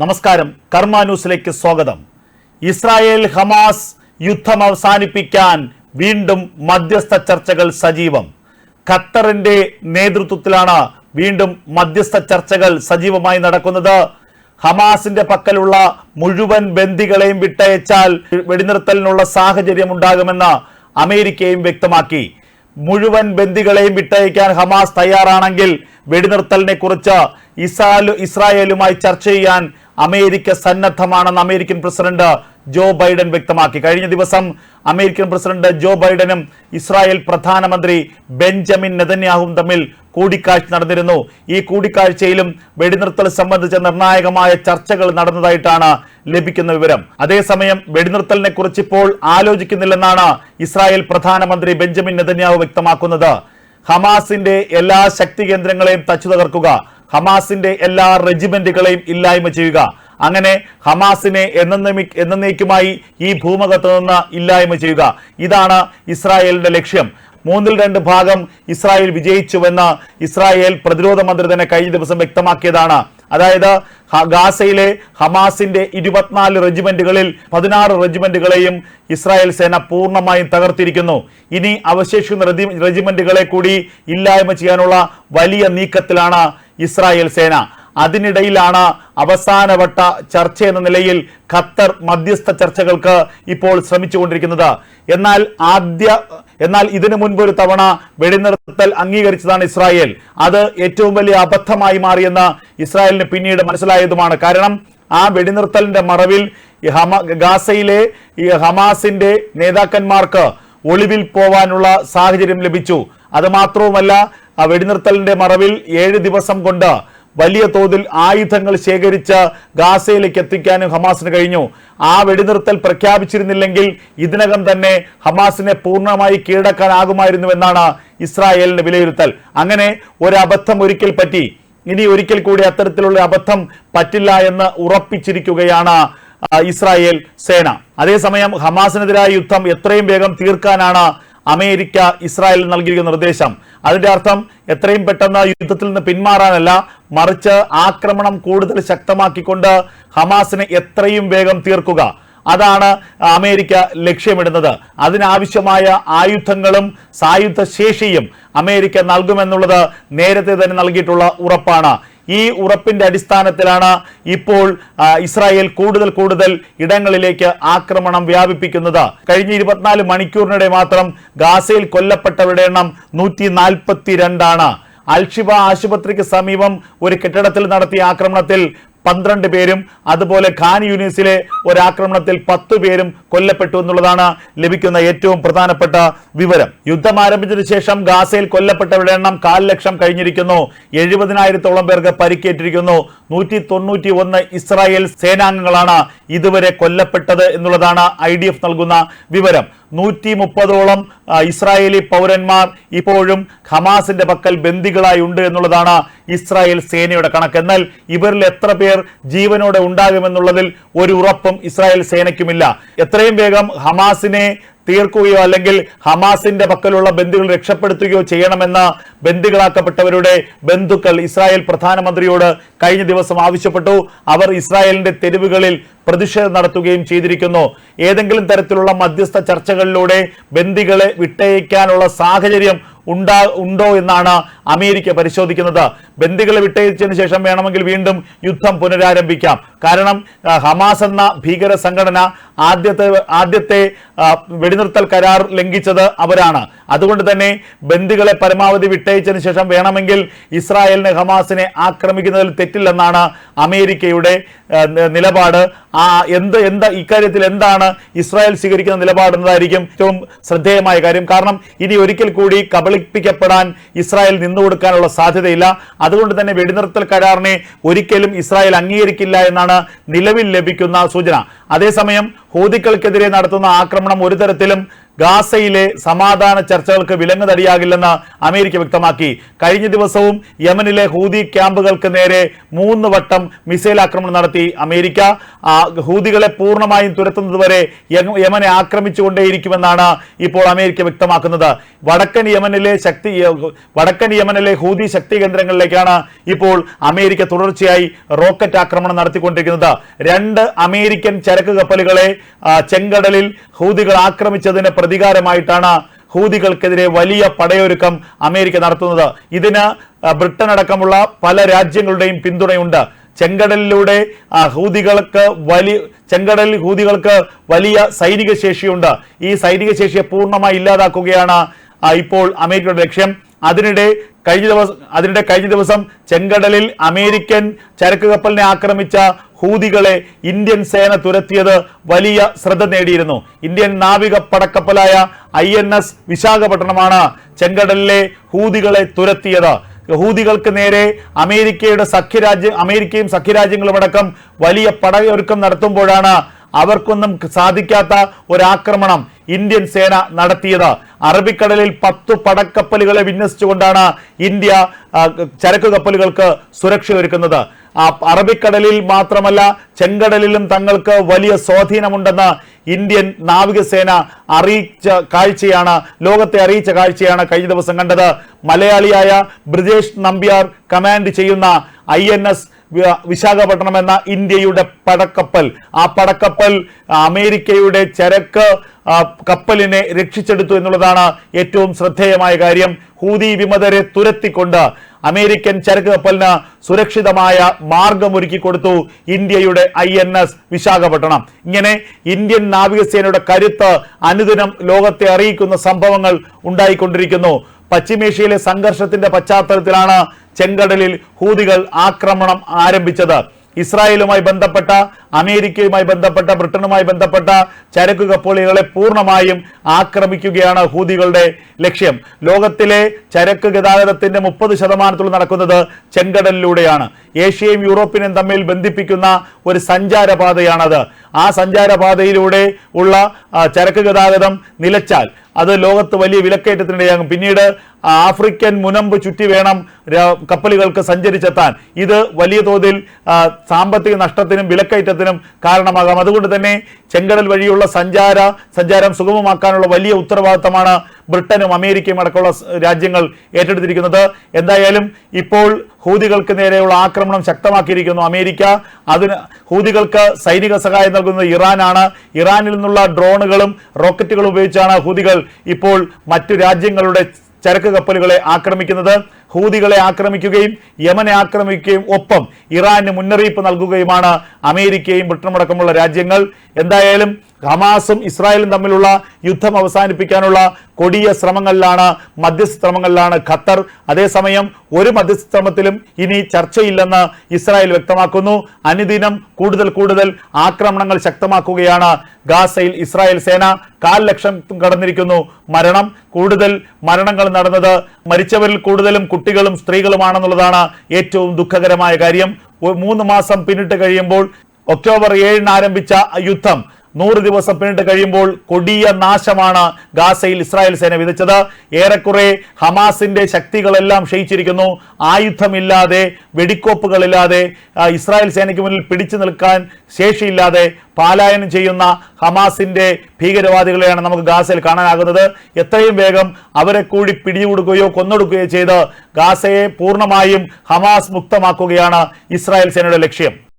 നമസ്കാരം. കർമ്മ ന്യൂസിലേക്ക് സ്വാഗതം. ഇസ്രായേൽ ഹമാസ് യുദ്ധം അവസാനിപ്പിക്കാൻ വീണ്ടും മധ്യസ്ഥ ചർച്ചകൾ സജീവം. ഖത്തറിന്റെ നേതൃത്വത്തിലാണ് വീണ്ടും മധ്യസ്ഥ ചർച്ചകൾ സജീവമായി നടക്കുന്നത്. ഹമാസിന്റെ പക്കലുള്ള മുഴുവൻ ബന്ദികളെയും വിട്ടയച്ചാൽ വെടിനിർത്തലിനുള്ള സാഹചര്യം ഉണ്ടാകുമെന്ന് അമേരിക്കയും വ്യക്തമാക്കി. മുഴുവൻ ബന്ദികളെയും വിട്ടയക്കാൻ ഹമാസ് തയ്യാറാണെങ്കിൽ വെടിനിർത്തലിനെ കുറിച്ച് ഇസ്രായേലുമായി ചർച്ച ചെയ്യാൻ അമേരിക്ക സന്നദ്ധമാണെന്ന് അമേരിക്കൻ പ്രസിഡന്റ് ജോ ബൈഡൻ വ്യക്തമാക്കി. കഴിഞ്ഞ ദിവസം അമേരിക്കൻ പ്രസിഡന്റ് ജോ ബൈഡനും ഇസ്രായേൽ പ്രധാനമന്ത്രി ബെഞ്ചമിൻ നെതന്യാഹുവും തമ്മിൽ കൂടിക്കാഴ്ച നടന്നിരുന്നു. ഈ കൂടിക്കാഴ്ചയിലും വെടിനിർത്തൽ സംബന്ധിച്ച നിർണായകമായ ചർച്ചകൾ നടന്നതായിട്ടാണ് ലഭിക്കുന്ന വിവരം. അതേസമയം വെടിനിർത്തലിനെ കുറിച്ച് ഇപ്പോൾ ആലോചിക്കുന്നില്ലെന്നാണ് ഇസ്രായേൽ പ്രധാനമന്ത്രി ബെഞ്ചമിൻ നെതന്യാഹു വ്യക്തമാക്കുന്നത്. ഹമാസിന്റെ എല്ലാ ശക്തി കേന്ദ്രങ്ങളെയും തച്ചു തകർക്കുക ഹമാസിന്റെ എല്ലാ റെജിമെന്റുകളെയും ഇല്ലായ്മ ചെയ്യുക. അങ്ങനെ ഹമാസിനെ എന്നേമി എന്നേക്കുമായി ഈ ഭൂമുഖത്ത് നിന്ന് ഇല്ലായ്മ ചെയ്യുക. ഇതാണ് ഇസ്രായേലിന്റെ ലക്ഷ്യം. മൂന്നിൽ രണ്ട് ഭാഗം ഇസ്രായേൽ വിജയിച്ചുവെന്ന് ഇസ്രായേൽ പ്രതിരോധ മന്ത്രി തന്നെ കഴിഞ്ഞ ദിവസം വ്യക്തമാക്കിയതാണ്. അതായത് ഗാസയിലെ ഹമാസിന്റെ ഇരുപത്തിനാല് റെജിമെന്റുകളിൽ പതിനാറ് റെജിമെന്റുകളെയും ഇസ്രായേൽ സേന പൂർണമായും തകർത്തിരിക്കുന്നു. ഇനി അവശേഷിക്കുന്ന റെജിമെന്റുകളെ കൂടി ഇല്ലായ്മ ചെയ്യാനുള്ള വലിയ നീക്കത്തിലാണ് ഇസ്രായേൽ സേന. അതിനിടയിലാണ് അവസാനവട്ട ചർച്ച എന്ന നിലയിൽ ഖത്തർ മധ്യസ്ഥ ചർച്ചകൾക്ക് ഇപ്പോൾ ശ്രമിച്ചുകൊണ്ടിരിക്കുന്നത്. എന്നാൽ ആദ്യ എന്നാൽ ഇതിനു മുൻപ് ഒരു തവണ വെടിനിർത്തൽ അംഗീകരിച്ചതാണ് ഇസ്രായേൽ. അത് ഏറ്റവും വലിയ അബദ്ധമായി മാറിയെന്ന് ഇസ്രായേലിന് പിന്നീട് മനസ്സിലായതുമാണ്. കാരണം ആ വെടിനിർത്തലിന്റെ മറവിൽ ഹമ ഗാസയിലെ ഹമാസിന്റെ നേതാക്കന്മാർക്ക് ഒളിവിൽ പോവാനുള്ള സാഹചര്യം ലഭിച്ചു. അത് മാത്രവുമല്ല ആ വെടിനിർത്തലിന്റെ മറവിൽ ഏഴ് ദിവസം കൊണ്ട് വലിയ തോതിൽ ആയുധങ്ങൾ ശേഖരിച്ച് ഗാസയിലേക്ക് എത്തിക്കാനും ഹമാസിന് കഴിഞ്ഞു. ആ വെടിനിർത്തൽ പ്രഖ്യാപിച്ചിരുന്നില്ലെങ്കിൽ ഇതിനകം തന്നെ ഹമാസിനെ പൂർണമായി കീഴടക്കാനാകുമായിരുന്നുവെന്നാണ് ഇസ്രായേലിന്റെ വിലയിരുത്തൽ. അങ്ങനെ ഒരു അബദ്ധം ഒരിക്കൽ പറ്റി. ഇനി ഒരിക്കൽ കൂടി അത്തരത്തിലുള്ള അബദ്ധം പറ്റില്ല എന്ന് ഉറപ്പിച്ചിരിക്കുകയാണ് ഇസ്രായേൽ സേന. അതേസമയം ഹമാസിനെതിരായ യുദ്ധം എത്രയും വേഗം തീർക്കാനാണ് അമേരിക്ക ഇസ്രായേലിന് നൽകിയിരിക്കുന്ന നിർദ്ദേശം. അതിന്റെ അർത്ഥം എത്രയും പെട്ടെന്ന് യുദ്ധത്തിൽ നിന്ന് പിന്മാറാനല്ല മറിച്ച് ആക്രമണം കൂടുതൽ ശക്തമാക്കിക്കൊണ്ട് ഹമാസിനെ എത്രയും വേഗം തീർക്കുക. അതാണ് അമേരിക്ക ലക്ഷ്യമിടുന്നത്. അതിനാവശ്യമായ ആയുധങ്ങളും സായുധ ശേഷിയും അമേരിക്ക നൽകുമെന്നുള്ളത് നേരത്തെ തന്നെ നൽകിയിട്ടുള്ള ഉറപ്പാണ്. ഈ ഉറപ്പിന്റെ അടിസ്ഥാനത്തിലാണ് ഇപ്പോൾ ഇസ്രായേൽ കൂടുതൽ കൂടുതൽ ഇടങ്ങളിലേക്ക് ആക്രമണം വ്യാപിപ്പിക്കുന്നത്. കഴിഞ്ഞ ഇരുപത്തിനാല് മണിക്കൂറിനിടെ മാത്രം ഗാസയിൽ കൊല്ലപ്പെട്ടവരുടെ എണ്ണം നൂറ്റി നാൽപ്പത്തി രണ്ടാണ് അൽഷിബ ആശുപത്രിക്ക് സമീപം ഒരു കെട്ടിടത്തിൽ നടത്തിയ ആക്രമണത്തിൽ പന്ത്രണ്ട് പേരും അതുപോലെ ഖാൻ യൂണിസിലെ ഒരാക്രമണത്തിൽ പത്തു പേരും കൊല്ലപ്പെട്ടു എന്നുള്ളതാണ് ലഭിക്കുന്ന ഏറ്റവും പ്രധാനപ്പെട്ട വിവരം. യുദ്ധം ആരംഭിച്ചതിനു ശേഷം ഗാസയിൽ കൊല്ലപ്പെട്ടവരുടെ എണ്ണം കാൽ ലക്ഷം കഴിഞ്ഞിരിക്കുന്നു. എഴുപതിനായിരത്തോളം പേർക്ക് പരിക്കേറ്റിരിക്കുന്നു. നൂറ്റി തൊണ്ണൂറ്റി ഒന്ന് ഇസ്രായേൽ സേനാംഗങ്ങളാണ് ഇതുവരെ കൊല്ലപ്പെട്ടത് എന്നുള്ളതാണ് ഐ നൽകുന്ന വിവരം. നൂറ്റി മുപ്പതോളം ഇസ്രായേലി പൗരന്മാർ ഇപ്പോഴും ഹമാസിന്റെ പക്കൽ ബന്ദികളായി ഉണ്ട് എന്നുള്ളതാണ് ഇസ്രായേൽ സേനയുടെ കണക്ക്. എന്നാൽ ഇവരിൽ എത്ര പേർ ജീവനോടെ ഉണ്ടാകുമെന്നുള്ളതിൽ ഒരു ഉറപ്പും ഇസ്രായേൽ സേനയ്ക്കുമില്ല. എത്രയും വേഗം ഹമാസിനെ തീർക്കുകയോ അല്ലെങ്കിൽ ഹമാസിന്റെ പക്കലുള്ള ബന്ധുക്കൾ രക്ഷപ്പെടുത്തുകയോ ചെയ്യണമെന്ന ബന്ദികളാക്കപ്പെട്ടവരുടെ ബന്ധുക്കൾ ഇസ്രായേൽ പ്രധാനമന്ത്രിയോട് കഴിഞ്ഞ ദിവസം ആവശ്യപ്പെട്ടു. അവർ ഇസ്രായേലിന്റെ തെരുവുകളിൽ പ്രതിഷേധം നടത്തുകയും ചെയ്തിരിക്കുന്നു. ഏതെങ്കിലും തരത്തിലുള്ള മധ്യസ്ഥ ചർച്ചകളിലൂടെ ബന്ദികളെ വിട്ടയക്കാനുള്ള സാഹചര്യം ഉണ്ടാ ഉണ്ടോ എന്നാണ് അമേരിക്ക പരിശോധിക്കുന്നത്. ബന്ദികളെ വിട്ടയച്ചതിന് ശേഷം വേണമെങ്കിൽ വീണ്ടും യുദ്ധം പുനരാരംഭിക്കാം. കാരണം ഹമാസ് എന്ന ഭീകര സംഘടന ആദ്യത്തെ ആദ്യത്തെ വെടിനിർത്തൽ കരാർ ലംഘിച്ചത് അവരാണ്. അതുകൊണ്ട് തന്നെ ബന്ദികളെ പരമാവധി വിട്ടയച്ചതിന് ശേഷം വേണമെങ്കിൽ ഇസ്രായേലിനെ ഹമാസിനെ ആക്രമിക്കുന്നതിൽ തെറ്റില്ലെന്നാണ് അമേരിക്കയുടെ നിലപാട്. ആ എന്ത് എന്താ ഇക്കാര്യത്തിൽ എന്താണ് ഇസ്രായേൽ സ്വീകരിക്കുന്ന നിലപാടെന്നതായിരിക്കും ഏറ്റവും ശ്രദ്ധേയമായ കാര്യം. കാരണം ഇനി ഒരിക്കൽ കൂടി കബളിപ്പിക്കപ്പെടാൻ ഇസ്രായേൽ നിന്നുകൊടുക്കാനുള്ള സാധ്യതയില്ല. അതുകൊണ്ട് തന്നെ വെടിനിർത്തൽ കരാറിനെ ഒരിക്കലും ഇസ്രായേൽ അംഗീകരിക്കില്ല എന്നാണ് നിലവിൽ ലഭിക്കുന്ന സൂചന. അതേസമയം ഹൂതികൾക്കെതിരെ നടത്തുന്ന ആക്രമണം ഒരു തരത്തിലും ഗാസയിലെ സമാധാന ചർച്ചകൾക്ക് വിലങ്ങ് തടിയാകില്ലെന്ന് അമേരിക്ക വ്യക്തമാക്കി. കഴിഞ്ഞ ദിവസവും യമനിലെ ഹൂതി ക്യാമ്പുകൾക്ക് നേരെ മൂന്ന് വട്ടം മിസൈൽ ആക്രമണം നടത്തി അമേരിക്ക. ഹൂതികളെ പൂർണമായും തുരത്തുന്നതുവരെ യമനെ ആക്രമിച്ചുകൊണ്ടേയിരിക്കുമെന്നാണ് ഇപ്പോൾ അമേരിക്ക വ്യക്തമാക്കുന്നത്. വടക്കൻ യമനിലെ ശക്തി വടക്കൻ യമനിലെ ഹൂതി ശക്തി കേന്ദ്രങ്ങളിലേക്കാണ് ഇപ്പോൾ അമേരിക്ക തുടർച്ചയായി റോക്കറ്റ് ആക്രമണം നടത്തിക്കൊണ്ടിരിക്കുന്നത്. രണ്ട് അമേരിക്കൻ ചരക്ക് കപ്പലുകളെ ചെങ്കടലിൽ ഹൂതികൾ ആക്രമിച്ചതിന് പ്രതികാരമായിട്ടാണ് ഹൂതികൾക്കെതിരെ വലിയ പടയൊരുക്കം അമേരിക്ക നടത്തുന്നത്. ഇതിന് ബ്രിട്ടൻ അടക്കമുള്ള പല രാജ്യങ്ങളുടെയും പിന്തുണയുണ്ട്. ചെങ്കടലിലൂടെ ഹൂതികൾക്ക് വലിയ ചെങ്കടലിൽ ഹൂതികൾക്ക് വലിയ സൈനിക ശേഷിയുണ്ട്. ഈ സൈനിക ശേഷിയെ പൂർണമായി ഇല്ലാതാക്കുകയാണ് ഇപ്പോൾ അമേരിക്കയുടെ ലക്ഷ്യം. അതിനിടെ കഴിഞ്ഞ ദിവസം അതിനിടെ കഴിഞ്ഞ ദിവസം ചെങ്കടലിൽ അമേരിക്കൻ ചരക്ക് കപ്പലിനെ ആക്രമിച്ച ഹൂതികളെ ഇന്ത്യൻ സേന തുരത്തിയത് വലിയ ശ്രദ്ധ നേടിയിരുന്നു. ഇന്ത്യൻ നാവിക പടക്കപ്പലായ ഐ എൻ എസ് വിശാഖപട്ടണമാണ് ചെങ്കടലിലെ ഹൂതികളെ തുരത്തിയത്. ഹൂതികൾക്ക് നേരെ അമേരിക്കയുടെ സഖ്യരാജ്യ അമേരിക്കയും സഖ്യരാജ്യങ്ങളും അടക്കം വലിയ പടയൊരുക്കം നടത്തുമ്പോഴാണ് അവർക്കൊന്നും സാധിക്കാത്ത ഒരാക്രമണം ഇന്ത്യൻ സേന നടത്തിയത്. അറബിക്കടലിൽ പത്തു പടക്കപ്പലുകളെ വിന്യസിച്ചുകൊണ്ടാണ് ഇന്ത്യ ചരക്ക് കപ്പലുകൾക്ക് സുരക്ഷ ഒരുക്കുന്നത് അറബിക്കടലിൽ മാത്രമല്ല ചെങ്കടലിലും തങ്ങൾക്ക് വലിയ സ്വാധീനമുണ്ടെന്ന് ഇന്ത്യൻ നാവികസേന അറിയിച്ച കാഴ്ചയാണ് ലോകത്തെ അറിയിച്ച കാഴ്ചയാണ് കഴിഞ്ഞ ദിവസം കണ്ടത്. മലയാളിയായ ബ്രിജേഷ് നമ്പ്യാർ കമാൻഡ് ചെയ്യുന്ന ഐ എൻ എസ് വിശാഖപട്ടണം എന്ന ഇന്ത്യയുടെ പടക്കപ്പൽ. ആ പടക്കപ്പൽ അമേരിക്കയുടെ ചരക്ക് കപ്പലിനെ രക്ഷിച്ചെടുത്തു എന്നുള്ളതാണ് ഏറ്റവും ശ്രദ്ധേയമായ കാര്യം. ഹൂതി വിമതരെ തുരത്തിക്കൊണ്ട് അമേരിക്കൻ ചരക്ക് കപ്പലിന് സുരക്ഷിതമായ മാർഗമൊരുക്കി കൊടുത്തു ഇന്ത്യയുടെ ഐ എൻ എസ് വിശാഖപട്ടണം. ഇങ്ങനെ ഇന്ത്യൻ നാവികസേനയുടെ കരുത്ത് അനുദിനം ലോകത്തെ അറിയിക്കുന്ന സംഭവങ്ങൾ ഉണ്ടായിക്കൊണ്ടിരിക്കുന്നു. പശ്ചിമേഷ്യയിലെ സംഘർഷത്തിന്റെ പശ്ചാത്തലത്തിലാണ് ചെങ്കടലിൽ ഹൂതികൾ ആക്രമണം ആരംഭിച്ചത്. ഇസ്രായേലുമായി ബന്ധപ്പെട്ട അമേരിക്കയുമായി ബന്ധപ്പെട്ട ബ്രിട്ടനുമായി ബന്ധപ്പെട്ട ചരക്ക് കപ്പലുകളെ പൂർണമായും ആക്രമിക്കുകയാണ് ഹൂതികളുടെ ലക്ഷ്യം. ലോകത്തിലെ ചരക്ക് ഗതാഗതത്തിന്റെ മുപ്പത് ശതമാനത്തോളം നടക്കുന്നത് ചെങ്കടലിലൂടെയാണ്. ഏഷ്യയും യൂറോപ്പിനെയും തമ്മിൽ ബന്ധിപ്പിക്കുന്ന ഒരു സഞ്ചാരപാതയാണത്. ആ സഞ്ചാരപാതയിലൂടെ ഉള്ള ചരക്ക് ഗതാഗതം നിലച്ചാൽ അത് ലോകത്ത് വലിയ വിലക്കയറ്റത്തിനിടയാകും. പിന്നീട് ആഫ്രിക്കൻ മുനമ്പ് ചുറ്റി വേണം കപ്പലുകൾക്ക് സഞ്ചരിച്ചെത്താൻ. ഇത് വലിയ തോതിൽ സാമ്പത്തിക നഷ്ടത്തിനും വിലക്കയറ്റത്തിനും കാരണമാകാം. അതുകൊണ്ട് തന്നെ ചെങ്കടൽ വഴിയുള്ള സഞ്ചാര സഞ്ചാരം സുഗമമാക്കാനുള്ള വലിയ ഉത്തരവാദിത്തമാണ് ബ്രിട്ടനും അമേരിക്കയും അടക്കമുള്ള രാജ്യങ്ങൾ ഏറ്റെടുത്തിരിക്കുന്നത്. എന്തായാലും ഇപ്പോൾ ഹൂതികൾക്ക് നേരെയുള്ള ആക്രമണം ശക്തമാക്കിയിരിക്കുന്നു അമേരിക്ക. അതിന് ഹൂതികൾക്ക് സൈനിക സഹായം നൽകുന്നത് ഇറാനാണ്. ഇറാനിൽ നിന്നുള്ള ഡ്രോണുകളും റോക്കറ്റുകളും ഉപയോഗിച്ചാണ് ഹൂതികൾ ഇപ്പോൾ മറ്റു രാജ്യങ്ങളുടെ ചരക്ക് കപ്പലുകളെ ആക്രമിക്കുന്നത് ഹൂതികളെ ആക്രമിക്കുകയും യമനെ ആക്രമിക്കുകയും ഒപ്പം ഇറാന് മുന്നറിയിപ്പ് നൽകുകയുമാണ് അമേരിക്കയും ബ്രിട്ടനും അടക്കമുള്ള രാജ്യങ്ങൾ. എന്തായാലും ഹമാസും ഇസ്രായേലും തമ്മിലുള്ള യുദ്ധം അവസാനിപ്പിക്കാനുള്ള കൊടിയ ശ്രമങ്ങളിലാണ് മധ്യസ്ഥ ശ്രമങ്ങളിലാണ് ഖത്തർ. അതേസമയം ഒരു മധ്യസ്ഥ ശ്രമത്തിലും ഇനി ചർച്ചയില്ലെന്ന് ഇസ്രായേൽ വ്യക്തമാക്കുന്നു. അനുദിനം കൂടുതൽ കൂടുതൽ ആക്രമണങ്ങൾ ശക്തമാക്കുകയാണ് ഗാസയിൽ ഇസ്രായേൽ സേന. കാൽ ലക്ഷം കടന്നിരിക്കുന്നു മരണം. കൂടുതൽ മരണങ്ങൾ നടന്നത് മരിച്ചവരിൽ കൂടുതലും കുട്ടികളും സ്ത്രീകളുമാണെന്നുള്ളതാണ് ഏറ്റവും ദുഃഖകരമായ കാര്യം. മൂന്ന് മാസം പിന്നിട്ട് കഴിയുമ്പോൾ ഒക്ടോബർ ഏഴിന് ആരംഭിച്ച യുദ്ധം നൂറ് ദിവസം പിന്നിട്ട് കഴിയുമ്പോൾ കൊടിയ നാശമാണ് ഗാസയിൽ ഇസ്രായേൽ സേന വിധിച്ചത് ഏറെക്കുറെ ഹമാസിന്റെ ശക്തികളെല്ലാം ക്ഷയിച്ചിരിക്കുന്നു. ആയുധമില്ലാതെ വെടിക്കോപ്പുകളില്ലാതെ ഇസ്രായേൽ സേനയ്ക്ക് മുന്നിൽ പിടിച്ചു നിൽക്കാൻ ശേഷിയില്ലാതെ പാലായനം ചെയ്യുന്ന ഹമാസിന്റെ ഭീകരവാദികളെയാണ് നമുക്ക് ഗാസയിൽ കാണാനാകുന്നത്. എത്രയും വേഗം അവരെ കൂടി പിടികൂടുകയോ കൊന്നൊടുക്കുകയോ ചെയ്ത് ഗാസയെ പൂർണമായും ഹമാസ് മുക്തമാക്കുകയാണ് ഇസ്രായേൽ സേനയുടെ ലക്ഷ്യം.